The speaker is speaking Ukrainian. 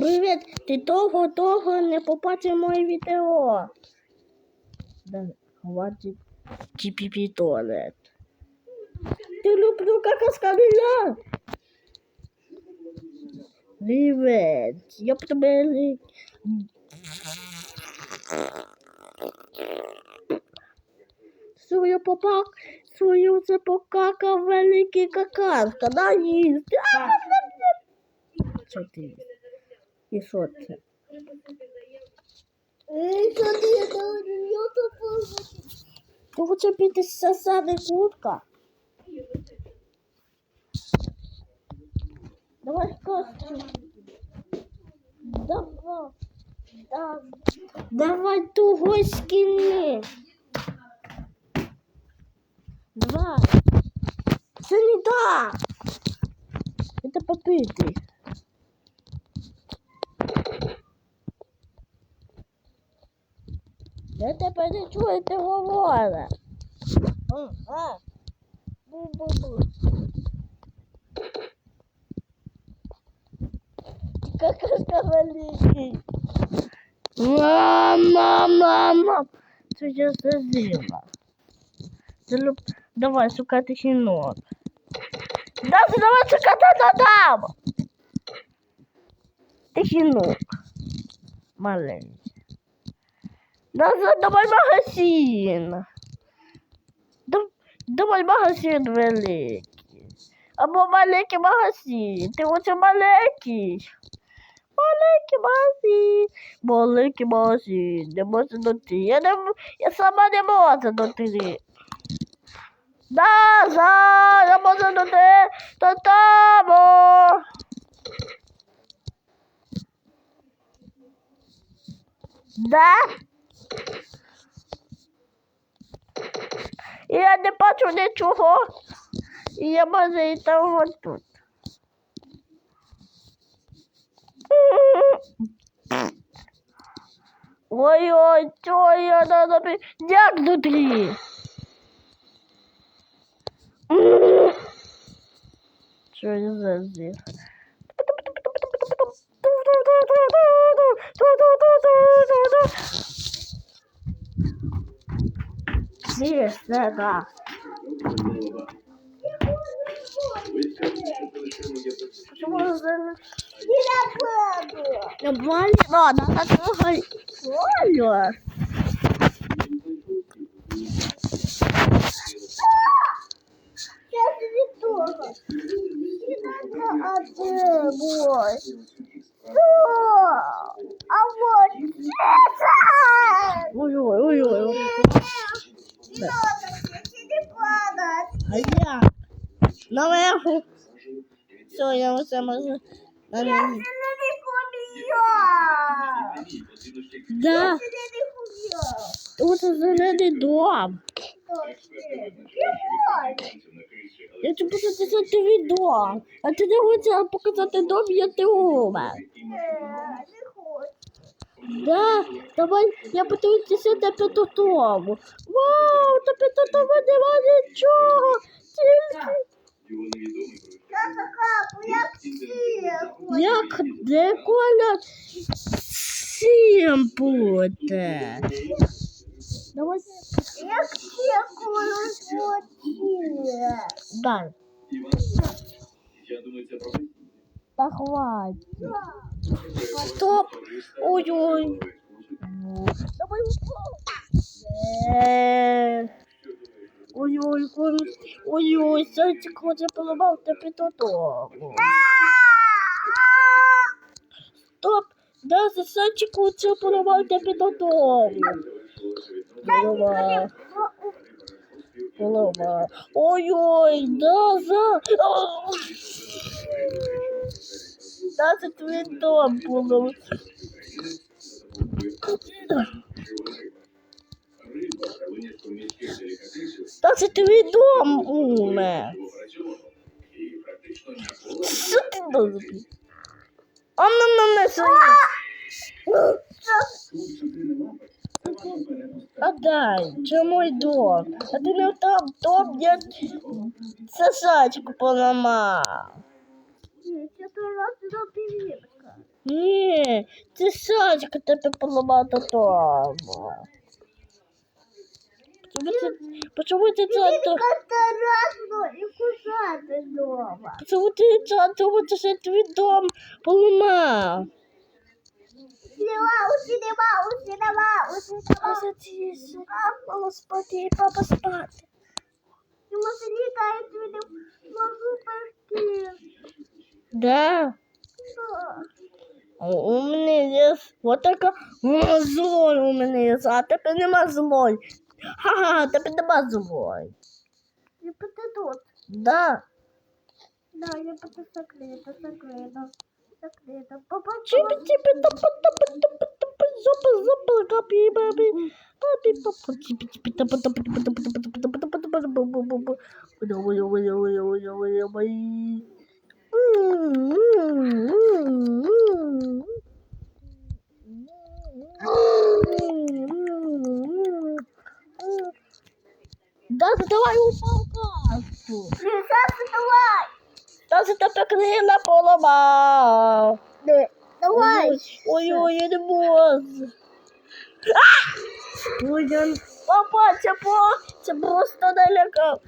Привіт! Ти того того не побачив моє відео. Хватить тіпіпі туалет. Ти люблю какаскавіля. Привіт! Я б тебе... Свою попак, свою це великий какашка, да їсти. А, Що ти? їш? І що це? Ти хочеш піти сосади куртка? Давай костю. Давай. Да. Давай туго скини. Давай. Це не так. Это попити. Я тебе не чую, ти говориш. Ага. Бу-бу-бу. Какашка великий. Мама, мама. Це я зазила. Це люб... Давай шукати жінок. Да, давай шукати додам. Ти жінок. Маленький. Да, за- давай магазин. Да- Давай магазин великий. Або маленький магазин. Ти хочеш маленький? Маленький магазин. Маленький магазин. Не можу дойти. Я, не, м- я сама не можу дойти. Да, за, я можу дойти. До тому. Да? Я не бачу нічого. І я можу і там от тут. Ой-ой, що я надо Як внутрі? Що я за зір? Ні, все так. Чому за. Сейчас не трогай. Не надо отдыбой. А вот это! Ой-ой, ой-ой. Не надо, не падать. А я наверху. Все, я все можу. Я не. Да, не хуб'я. тут зелений дом. Я тобі буду показати відео. А ти не хочеш показати дом, я ти умер. Да, давай я подивитися тебе додому. Вау, тебе додому немає нічого. як де коля всім буде. Давай Як всі колосоті. дай. Я думаю, це професійно. Та хватить. Стоп. Ой-ой. Давай Е, Ой-ой, ой, ой-ой, зайчик хоче поламав тебе додому. Стоп, да, хоче поламав тебе додому. Голова, голова. Ой-ой, да, за. Да, це твій дом було. Та це твій дом умер. Що ти робиш? Onun numarası. Отдай, це мой дом. А ти не там дом, я сосачку поламав. Це то раз зробив Ні, це сосачка тебе поламав до. Почему ты, почему ты центр? и кусати дома. Почему ты центр, вот ты твой дом поломал? Сніма, усіма, усіма, усіма. Садись, мама спати, папа спати. Йому залітають від можу перки. Да. У мене є отака мазоль у мене є, а тепер нема злой. Ха-ха, тебе нема злой. Я тут. Да. Да, я пити закрита, закрита. Закрита. Папа, Чипи, чипи, зопа, зопа, папа, бу, бу, бу. Ой, ой, ой, ой, ой, ой, ой, ой. Да, давай карту. Сейчас давай. Да, це тебе книга поламав. Давай. Ой, ой, я не можу. Ой. Папа, це, по... це просто налякав.